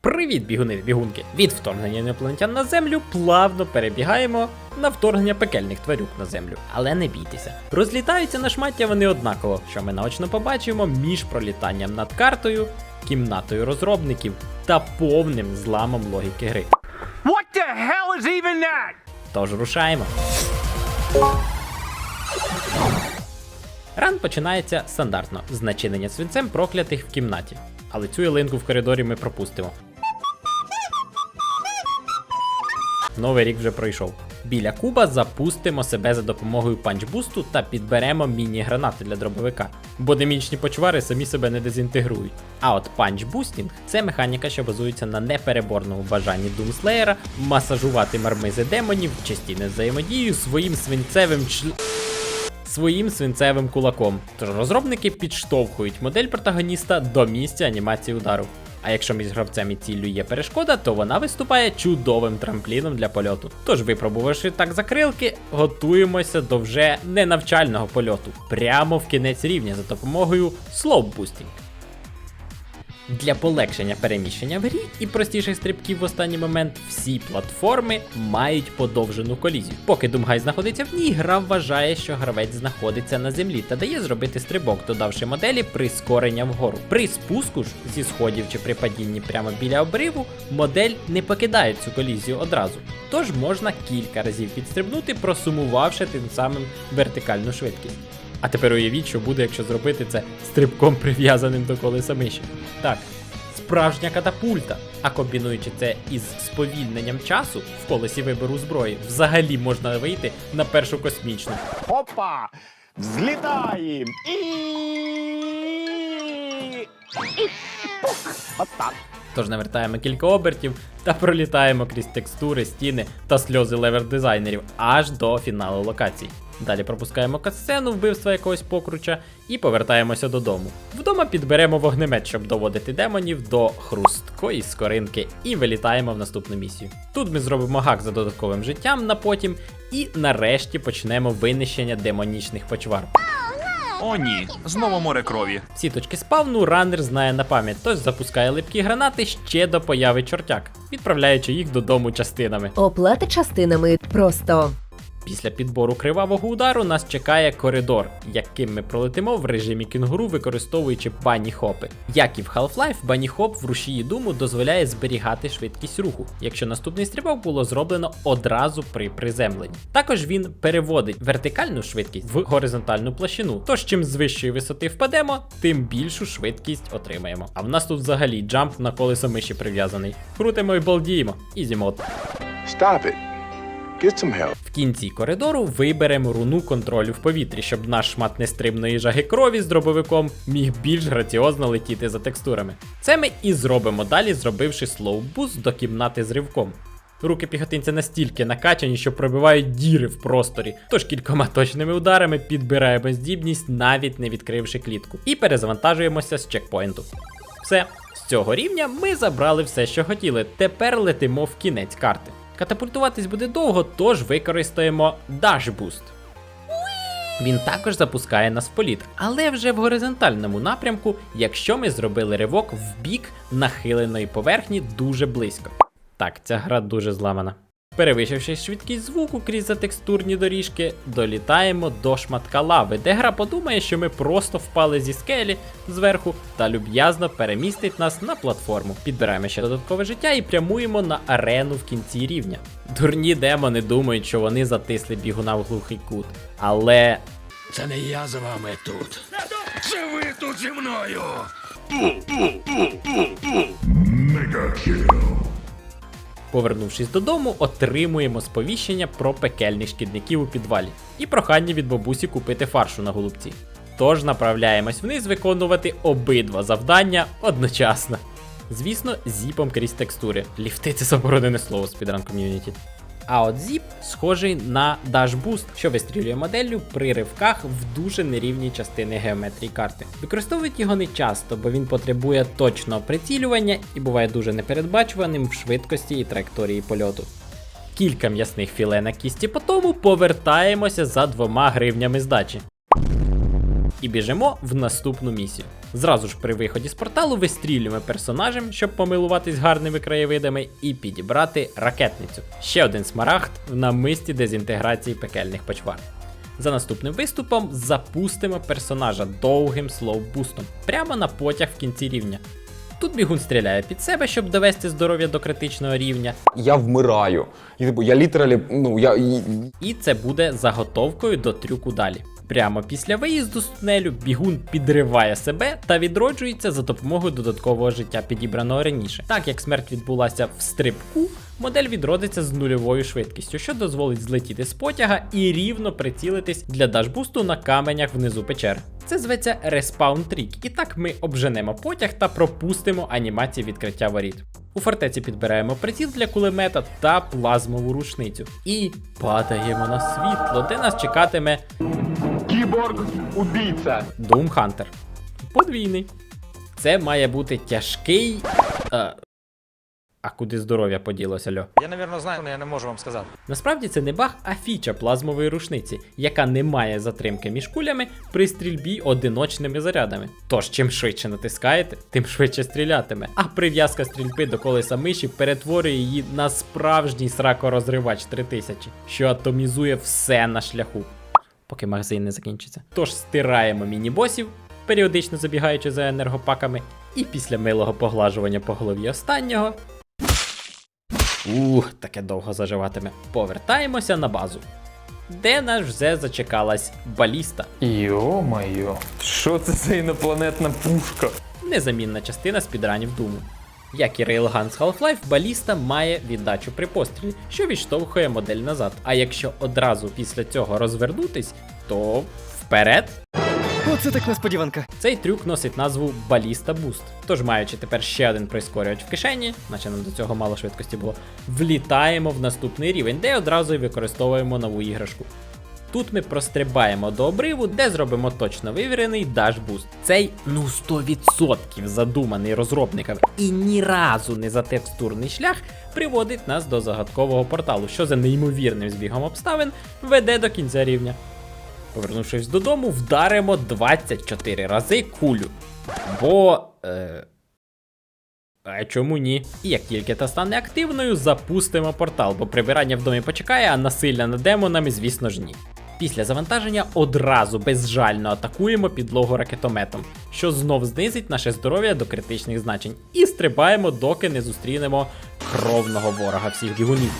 Привіт, бігуни та бігунки! Від вторгнення інопланетян на землю плавно перебігаємо на вторгнення пекельних тварюк на землю. Але не бійтеся. Розлітаються на шмаття вони однаково, що ми наочно побачимо між пролітанням над картою, кімнатою розробників та повним зламом логіки гри. What the hell is even that? Тож рушаємо. Ран починається стандартно з начинення свинцем проклятих в кімнаті. Але цю ялинку в коридорі ми пропустимо. Новий рік вже пройшов. Біля куба запустимо себе за допомогою панчбусту та підберемо міні-гранати для дробовика, бо демічні почвари самі себе не дезінтегрують. А от панчбустінг це механіка, що базується на непереборному бажанні Думслеєра масажувати мармизи демонів частіно взаємодію своїм свинцевим чл... своїм свинцевим кулаком. Тож розробники підштовхують модель протагоніста до місця анімації удару. А якщо між гравцем і ціллю є перешкода, то вона виступає чудовим трампліном для польоту. Тож, випробувавши так закрилки, готуємося до вже не навчального польоту, прямо в кінець рівня за допомогою слоупбустінг. Для полегшення переміщення в грі і простіших стрибків в останній момент всі платформи мають подовжену колізію. Поки Думгай знаходиться в ній, гра вважає, що гравець знаходиться на землі та дає зробити стрибок, додавши моделі прискорення вгору. При спуску ж зі сходів чи при падінні прямо біля обриву, модель не покидає цю колізію одразу. Тож можна кілька разів підстрибнути, просумувавши тим самим вертикальну швидкість. А тепер уявіть, що буде, якщо зробити це стрибком прив'язаним до колеса миші. Так, справжня катапульта. А комбінуючи це із сповільненням часу в колесі вибору зброї, взагалі можна вийти на першу космічну. Опа! Взлітаєм! І... І пук! От. Тож навертаємо кілька обертів та пролітаємо крізь текстури, стіни та сльози левер дизайнерів аж до фіналу локацій. Далі пропускаємо катсцену вбивства якогось покруча і повертаємося додому. Вдома підберемо вогнемет, щоб доводити демонів до хрусткої скоринки, і вилітаємо в наступну місію. Тут ми зробимо гак за додатковим життям на потім, і нарешті почнемо винищення демонічних почвар. О, ні, знову море крові. Всі точки спавну ранер знає на пам'ять, тож запускає липкі гранати ще до появи чортяк, відправляючи їх додому частинами. Оплата частинами просто. Після підбору кривавого удару нас чекає коридор, яким ми пролетимо в режимі кінгуру, використовуючи бані хопи. Як і в Half-Life, бані хоп в рушії думу дозволяє зберігати швидкість руху, якщо наступний стрибок було зроблено одразу при приземленні. Також він переводить вертикальну швидкість в горизонтальну площину. Тож чим з вищої висоти впадемо, тим більшу швидкість отримаємо. А в нас тут взагалі джамп на колесо миші прив'язаний. Крутимо і балдіємо. Ізі мод. Stop it. Get some help. В кінці коридору виберемо руну контролю в повітрі, щоб наш шмат нестримної жаги крові з дробовиком міг більш граціозно летіти за текстурами. Це ми і зробимо далі, зробивши слоубуст до кімнати з ривком. Руки піхотинця настільки накачані, що пробивають діри в просторі, тож кількома точними ударами підбираємо здібність, навіть не відкривши клітку, і перезавантажуємося з чекпоінту. Все, з цього рівня ми забрали все, що хотіли. Тепер летимо в кінець карти. Катапультуватись буде довго, тож використаємо Boost. Він також запускає нас в політ, але вже в горизонтальному напрямку, якщо ми зробили ривок в бік нахиленої поверхні дуже близько. Так, ця гра дуже зламана. Перевищивши швидкість звуку крізь затекстурні доріжки, долітаємо до шматка лави, де гра подумає, що ми просто впали зі скелі зверху та люб'язно перемістить нас на платформу. Підбираємо ще додаткове життя і прямуємо на арену в кінці рівня. Дурні демони думають, що вони затисли бігуна в глухий кут. Але Це не я з вами тут. Це ви тут зі мною. Повернувшись додому, отримуємо сповіщення про пекельних шкідників у підвалі і прохання від бабусі купити фаршу на голубці. Тож направляємось вниз виконувати обидва завдання одночасно. Звісно, зіпом крізь текстури. Ліфти це заборонене слово з підран ком'юніті. А от зіп схожий на Dash Boost, що вистрілює моделлю при ривках в дуже нерівні частини геометрії карти. Використовують його не часто, бо він потребує точного прицілювання і буває дуже непередбачуваним в швидкості і траєкторії польоту. Кілька м'ясних філе на кісті по тому повертаємося за двома гривнями здачі. І біжимо в наступну місію. Зразу ж при виході з порталу вистрілюємо персонажем, щоб помилуватись гарними краєвидами, і підібрати ракетницю. Ще один смарагд в намисті дезінтеграції пекельних почвар. За наступним виступом запустимо персонажа довгим слоу-бустом прямо на потяг в кінці рівня. Тут бігун стріляє під себе, щоб довести здоров'я до критичного рівня, я вмираю. І, типу, я літералі, ну я. і це буде заготовкою до трюку далі. Прямо після виїзду з тунелю бігун підриває себе та відроджується за допомогою додаткового життя, підібраного раніше. Так як смерть відбулася в стрибку, модель відродиться з нульовою швидкістю, що дозволить злетіти з потяга і рівно прицілитись для дашбусту на каменях внизу печери. Це зветься респаун трік, і так ми обженемо потяг та пропустимо анімації відкриття воріт. У фортеці підбираємо приціл для кулемета та плазмову рушницю. І падаємо на світло, де нас чекатиме Кіборг-убійця. Doom Hunter. Подвійний. Це має бути тяжкий. А, а куди здоров'я поділося, льо? Я, напевно, знаю, але я не можу вам сказати. Насправді це не баг, а фіча плазмової рушниці, яка не має затримки між кулями при стрільбі одиночними зарядами. Тож, чим швидше натискаєте, тим швидше стрілятиме. А прив'язка стрільби до колеса миші перетворює її на справжній сракорозривач 3000, що атомізує все на шляху. Поки магазин не закінчиться. Тож стираємо міні-босів, періодично забігаючи за енергопаками, і після милого поглажування по голові останнього Ух, таке довго заживатиме. Повертаємося на базу, де нас вже зачекалась баліста, Йо-моє, що це за інопланетна пушка? незамінна частина спідранів Думу. Як і Railgun з Half-Life, баліста має віддачу при пострілі, що відштовхує модель назад. А якщо одразу після цього розвернутись, то вперед. Оце так несподіванка. Цей трюк носить назву Баліста Буст. Тож, маючи тепер ще один прискорювач в кишені, наче нам до цього мало швидкості було, влітаємо в наступний рівень, де одразу і використовуємо нову іграшку. Тут ми прострибаємо до обриву, де зробимо точно вивірений даш-буст. Цей ну 100% задуманий розробниками і ні разу не затекстурний шлях приводить нас до загадкового порталу, що за неймовірним збігом обставин веде до кінця рівня. Повернувшись додому, вдаримо 24 рази кулю. Бо. Е... А чому ні? І як тільки та стане активною, запустимо портал, бо прибирання в домі почекає, а насилля над демонами, звісно ж ні. Після завантаження одразу безжально атакуємо підлогу ракетометом, що знов знизить наше здоров'я до критичних значень, і стрибаємо, доки не зустрінемо кровного ворога всіх бігунів.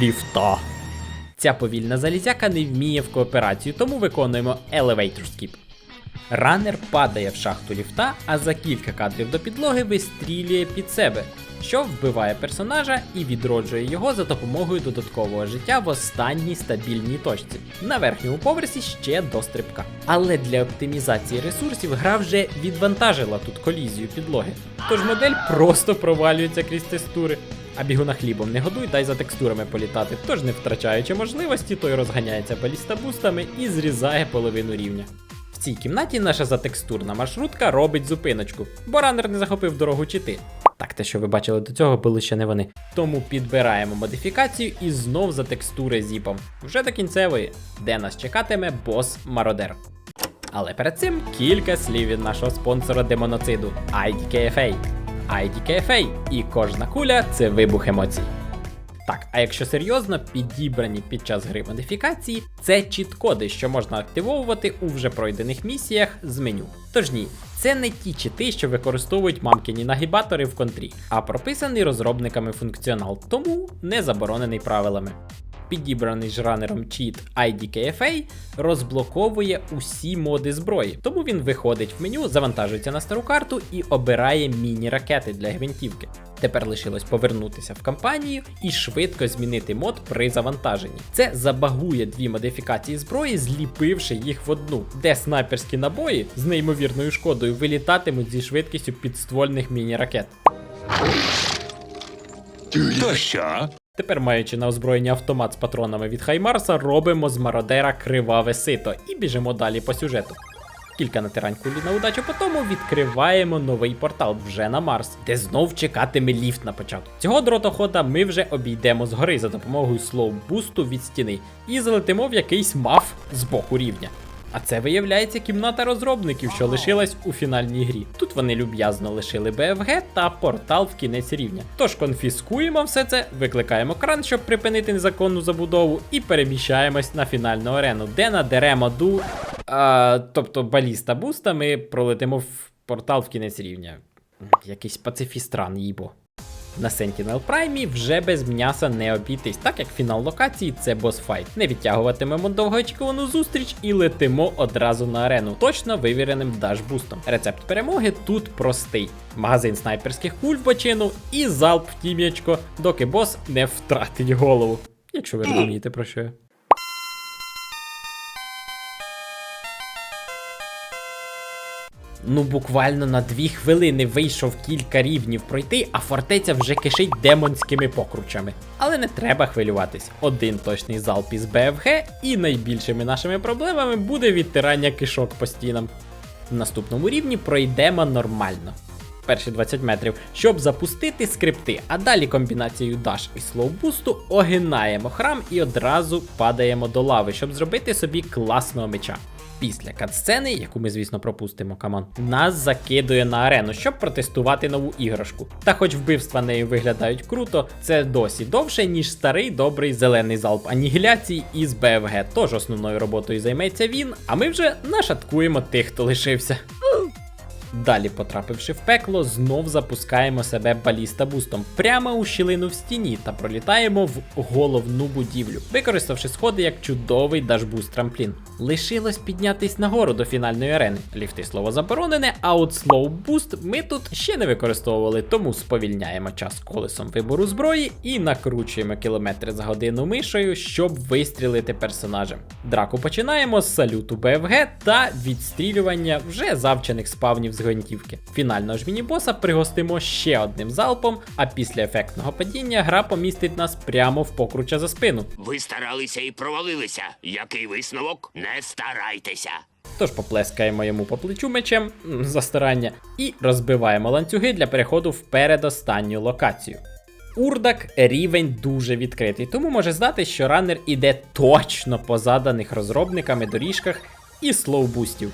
Ліфта. Ця повільна залізяка не вміє в кооперацію, тому виконуємо Elevator Skip. Ранер падає в шахту ліфта, а за кілька кадрів до підлоги вистрілює під себе, що вбиває персонажа і відроджує його за допомогою додаткового життя в останній стабільній точці. На верхньому поверсі ще до стрибка. Але для оптимізації ресурсів гра вже відвантажила тут колізію підлоги. Тож модель просто провалюється крізь текстури. А бігуна хлібом не годуй, дай за текстурами політати. Тож не втрачаючи можливості, той розганяється балістабустами і зрізає половину рівня. Цій кімнаті наша затекстурна маршрутка робить зупиночку, бо ранер не захопив дорогу чи ти. Так, те, що ви бачили до цього, були ще не вони. Тому підбираємо модифікацію і знов за текстури зіпом. Вже до кінцевої, де нас чекатиме бос Мародер. Але перед цим кілька слів від нашого спонсора демоноциду IDKFA. IDKFA і кожна куля це вибух емоцій. Так, а якщо серйозно, підібрані під час гри модифікації, це чіт-коди, що можна активовувати у вже пройдених місіях з меню. Тож ні, це не ті чити, що використовують мамкині нагібатори в контрі, а прописаний розробниками функціонал, тому не заборонений правилами. Підібраний ж ранером чіт IDKFA розблоковує усі моди зброї, тому він виходить в меню, завантажується на стару карту і обирає міні-ракети для гвинтівки. Тепер лишилось повернутися в кампанію і швидко змінити мод при завантаженні. Це забагує дві модифікації зброї, зліпивши їх в одну, де снайперські набої з неймовірною шкодою вилітатимуть зі швидкістю підствольних міні-ракет. То що? Тепер, маючи на озброєнні автомат з патронами від Хаймарса, робимо з мародера криваве сито і біжимо далі по сюжету. Кілька натирань кулі на удачу, по тому відкриваємо новий портал вже на Марс, де знов чекатиме ліфт на початку. Цього дротохода ми вже обійдемо згори за допомогою слоу-бусту від стіни і залетимо в якийсь маф з боку рівня. А це виявляється кімната розробників, що лишилась у фінальній грі. Тут вони люб'язно лишили БФГ та портал в кінець рівня. Тож конфіскуємо все це, викликаємо кран, щоб припинити незаконну забудову, і переміщаємось на фінальну арену, де надеремо ду. А, тобто баліста буста, ми пролетимо в портал в кінець рівня. Якийсь пацифістран, їбо. На Sentinel Prime вже без м'яса не обійтись, так як фінал локації це босфайт. Не відтягуватимемо довгоочікувану зустріч і летимо одразу на арену, точно вивіреним дашбустом. Рецепт перемоги тут простий: магазин снайперських куль в бочину і залп в тім'ячко, доки бос не втратить голову. Якщо ви розумієте про що я. Ну, буквально на дві хвилини вийшов кілька рівнів пройти, а фортеця вже кишить демонськими покручами. Але не треба хвилюватись. Один точний залп із БФГ, і найбільшими нашими проблемами буде відтирання кишок по стінам. В наступному рівні пройдемо нормально. Перші 20 метрів, щоб запустити скрипти, а далі комбінацією Dash і слоубусту огинаємо храм і одразу падаємо до лави, щоб зробити собі класного меча. Після катсцени, яку ми, звісно, пропустимо, камон, нас закидує на арену, щоб протестувати нову іграшку. Та хоч вбивства нею виглядають круто, це досі довше, ніж старий добрий зелений залп анігіляції із БФГ. Тож основною роботою займеться він, а ми вже нашаткуємо тих, хто лишився. Далі, потрапивши в пекло, знов запускаємо себе баліста бустом прямо у щілину в стіні та пролітаємо в головну будівлю, використавши сходи як чудовий дашбуст трамплін. Лишилось піднятись нагору до фінальної арени. Ліфти слово заборонене, а от слоу буст ми тут ще не використовували, тому сповільняємо час колесом вибору зброї і накручуємо кілометри за годину мишею, щоб вистрілити персонажем. Драку починаємо з салюту БФГ та відстрілювання вже завчених спавнів з гвинтівки. Фінального ж міні-боса пригостимо ще одним залпом, а після ефектного падіння гра помістить нас прямо в покруча за спину. Ви старалися і провалилися. Який висновок? Не старайтеся. Тож поплескаємо йому по плечу мечем за старання і розбиваємо ланцюги для переходу в передостанню локацію. Урдак рівень дуже відкритий, тому може здати, що раннер іде точно по заданих розробниками доріжках і слоубустів.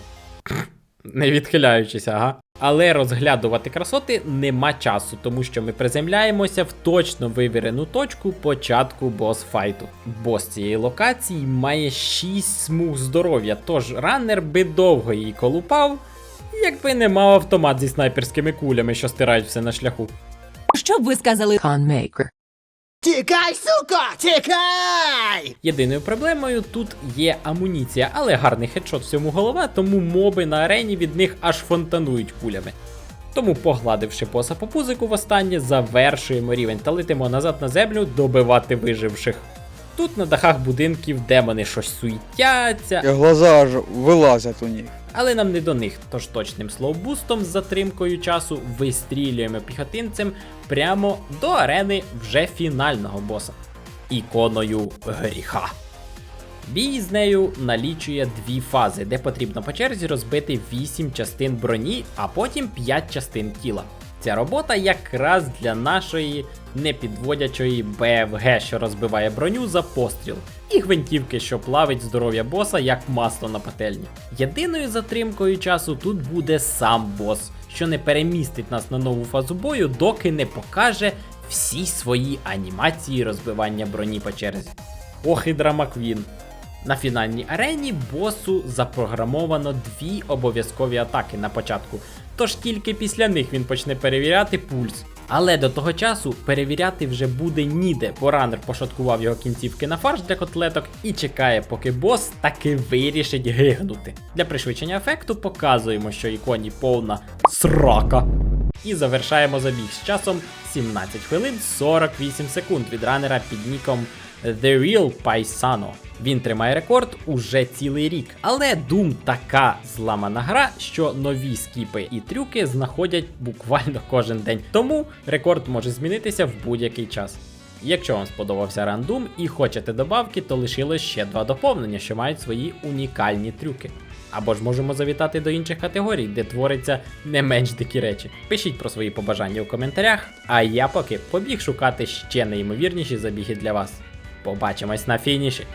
Не відхиляючись, ага. Але розглядувати красоти нема часу, тому що ми приземляємося в точно вивірену точку початку бос-файту. Бос цієї локації має 6 смуг здоров'я, тож раннер би довго її колупав, якби не мав автомат зі снайперськими кулями, що стирають все на шляху. Що б ви сказали? Тікай, сука! Тікай! Єдиною проблемою тут є амуніція, але гарний хедшот всьому голова, тому моби на арені від них аж фонтанують кулями. Тому, погладивши поса по пузику востаннє, завершуємо рівень та летимо назад на землю добивати виживших. Тут на дахах будинків демони щось суетяться, Глаза аж вилазять у них. але нам не до них, тож точним слоубустом з затримкою часу вистрілюємо піхотинцем прямо до арени вже фінального боса іконою гріха. Бій з нею налічує дві фази, де потрібно по черзі розбити 8 частин броні, а потім 5 частин тіла. Ця робота якраз для нашої непідводячої БФГ, що розбиває броню за постріл, і гвинтівки, що плавить здоров'я боса як масло на пательні. Єдиною затримкою часу тут буде сам бос, що не перемістить нас на нову фазу бою, доки не покаже всі свої анімації розбивання броні по черзі. Ох і драма Квін. На фінальній арені босу запрограмовано дві обов'язкові атаки на початку, тож тільки після них він почне перевіряти пульс. Але до того часу перевіряти вже буде ніде, бо ранер пошаткував його кінцівки на фарш для котлеток і чекає, поки бос таки вирішить гигнути. Для пришвидшення ефекту показуємо, що іконі повна срака. І завершаємо забіг з часом 17 хвилин 48 секунд від ранера під ніком The Real Paisano. Він тримає рекорд уже цілий рік. Але Doom така зламана гра, що нові скіпи і трюки знаходять буквально кожен день. Тому рекорд може змінитися в будь-який час. Якщо вам сподобався рандом і хочете добавки, то лишилось ще два доповнення, що мають свої унікальні трюки. Або ж можемо завітати до інших категорій, де твориться не менш дикі речі. Пишіть про свої побажання у коментарях, а я поки побіг шукати ще неймовірніші забіги для вас. Побачимось на фініші.